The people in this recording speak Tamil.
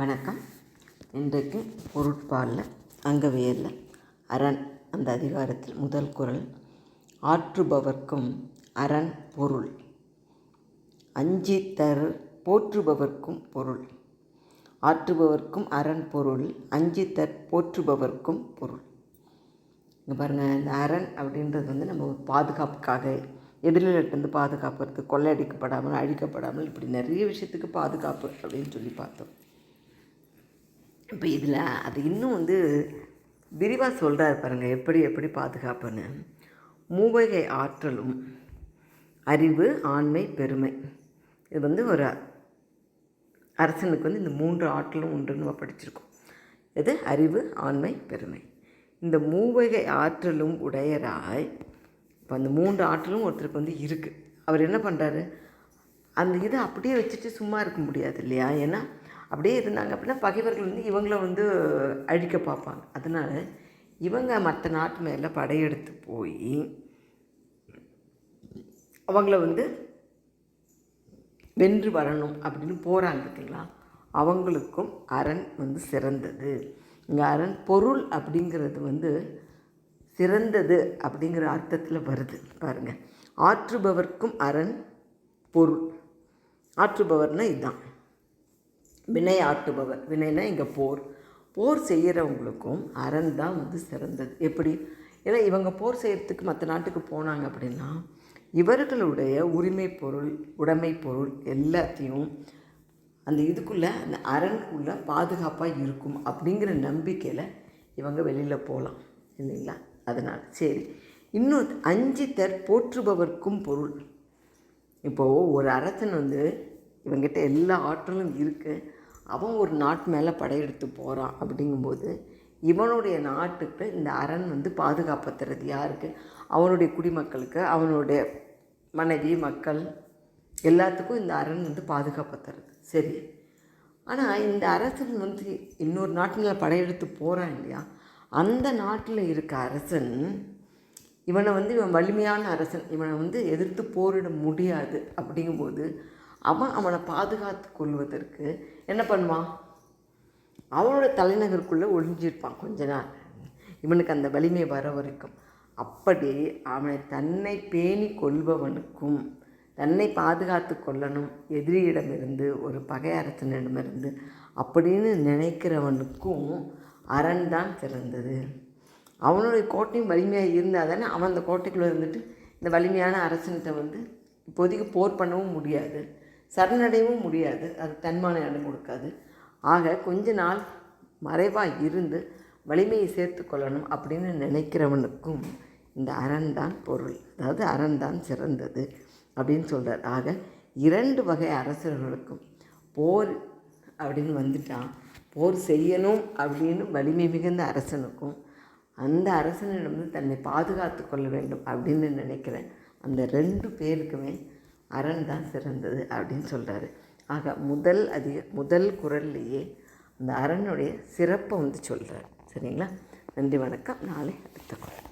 வணக்கம். இன்றைக்கு பொருட்பாலில் அங்கவியலில் அரண் அந்த அதிகாரத்தில் முதல் குரல் ஆற்றுபவர்க்கும் அரண் பொருள். அஞ்சி தரு போற்றுபவர்க்கும் பொருள். ஆற்றுபவர்க்கும் அரண் பொருள் அஞ்சி தற் போற்றுபவர்க்கும் பொருள். இங்கே பாருங்கள் இந்த அரண் அப்படின்றது வந்து நம்ம பாதுகாப்புக்காக எதிரிலிருந்து பாதுகாப்புறது கொள்ளையடிக்கப்படாமல் அழிக்கப்படாமல் இப்படி நிறைய விஷயத்துக்கு பாதுகாப்பு அப்படின்னு சொல்லி பார்த்தோம். இப்போ இதில் அது இன்னும் வந்து விரிவாக சொல்கிறார் பாருங்கள் எப்படி எப்படி பாதுகாப்புன்னு. மூவகை ஆற்றலும் அறிவு ஆண்மை பெருமை. இது வந்து ஒரு அரசனுக்கு வந்து இந்த மூன்று ஆற்றலும் உண்டுன்னு நம்ம படிச்சிருக்கோம். இது அறிவு ஆண்மை பெருமை. இந்த மூவகை ஆற்றலும் உடையராய் இப்போ அந்த மூன்று ஆற்றலும் ஒருத்தருக்கு வந்து இருக்குது அவர் என்ன பண்ணுறாரு அந்த இதை அப்படியே வச்சுட்டு சும்மா இருக்க முடியாது இல்லையா? ஏன்னா அப்படியே இருந்தாங்க. அப்படின்னா பகைவர்கள் வந்து இவங்கள வந்து அழிக்க பார்ப்பாங்க. அதனால் இவங்க மற்ற நாட்டு மேலே படையெடுத்து போய் அவங்கள வந்து வென்று வரணும் அப்படின்னு போகிறாங்க பார்த்தீங்களா அவங்களுக்கும் அரண் வந்து சிறந்தது. இங்கே அரண் பொருள் அப்படிங்கிறது வந்து சிறந்தது அப்படிங்கிற அர்த்தத்தில் வருது. பாருங்கள் ஆற்றுபவர்க்கும் அரண் பொருள். ஆற்றுபவர்னால் இதுதான் வினை ஆட்டுபவர் வினைனா இங்கே போர். போர் செய்கிறவங்களுக்கும் அரண் தான் வந்து சிறந்தது. எப்படி? ஏன்னா இவங்க போர் செய்கிறதுக்கு மற்ற நாட்டுக்கு போனாங்க அப்படின்னா இவர்களுடைய உரிமை பொருள் உடைமை பொருள் எல்லாத்தையும் அந்த இதுக்குள்ளே அந்த அரண்குள்ளே பாதுகாப்பாக இருக்கும் அப்படிங்கிற நம்பிக்கையில் இவங்க வெளியில் போகலாம் இல்லைங்களா? அதனால் சரி. இன்னும் அஞ்சு தர் போற்றுபவர்க்கும் பொருள். இப்போது ஒரு அரசன் வந்து இவங்கிட்ட எல்லா ஆற்றலும் இருக்குது அவன் ஒரு நாட்டு மேலே படையெடுத்து போகிறான் அப்படிங்கும்போது இவனுடைய நாட்டுக்கு இந்த அரண் வந்து பாதுகாப்பத்துறது யாருக்கு அவனுடைய குடிமக்களுக்கு அவனுடைய மனைவி மக்கள் எல்லாத்துக்கும் இந்த அரண் வந்து பாதுகாப்பத்துறது சரி. ஆனால் இந்த அரசன் வந்து இன்னொரு நாட்டில் படையெடுத்து போகிறான் இல்லையா? அந்த நாட்டில் இருக்க அரசன் இவனை வந்து இவன் வலிமையான அரசன். இவனை வந்து எதிர்த்து போரிட முடியாது அப்படிங்கும்போது அவன் அவனை பாதுகாத்து கொள்வதற்கு என்ன பண்ணுவான்? அவனோட தலைநகருக்குள்ளே ஒழிஞ்சிருப்பான் கொஞ்ச நாள். இவனுக்கு அந்த வலிமை வர வரைக்கும். அப்படி அவனை தன்னை பேணி கொள்பவனுக்கும் தன்னை பாதுகாத்து கொள்ளணும் எதிரியிடமிருந்து ஒரு பகை அரசனிடமிருந்து அப்படின்னு நினைக்கிறவனுக்கும் அரண் தான் சிறந்தது. அவனுடைய கோட்டையும் வலிமையாக இருந்தால் தானே அவன் அந்த கோட்டைக்குள்ளே இருந்துட்டு இந்த வலிமையான அரசன்கிட்ட வந்து இப்போதைக்கு போர் பண்ணவும் முடியாது. சரணடையவும் முடியாது. அது தன்மான இடம் கொடுக்காது. ஆக கொஞ்ச நாள் மறைவாக இருந்து வலிமையை சேர்த்து கொள்ளணும் அப்படின்னு நினைக்கிறவனுக்கும் இந்த அரண் தான் பொருள். அதாவது அரண் தான் சிறந்தது அப்படின்னு சொல்கிறார் ஆக இரண்டு வகை அரசர்களுக்கும் போர் அப்படின்னு வந்துட்டான். போர் செய்யணும் அப்படின்னு வலிமை மிகுந்த அரசனுக்கும் அந்த அரசனிடம் தன்னை பாதுகாத்து கொள்ள வேண்டும் அப்படின்னு நினைக்கிறேன். அந்த ரெண்டு பேருக்குமே அரண் தான் சிறந்தது அப்படின்னு சொல்கிறாரு ஆக முதல் அதிக முதல் குரல்லையே அந்த அரணுடைய சிறப்பை வந்து சொல்கிறார் சரிங்களா? நன்றி வணக்கம். நாளை அடுத்த குரல்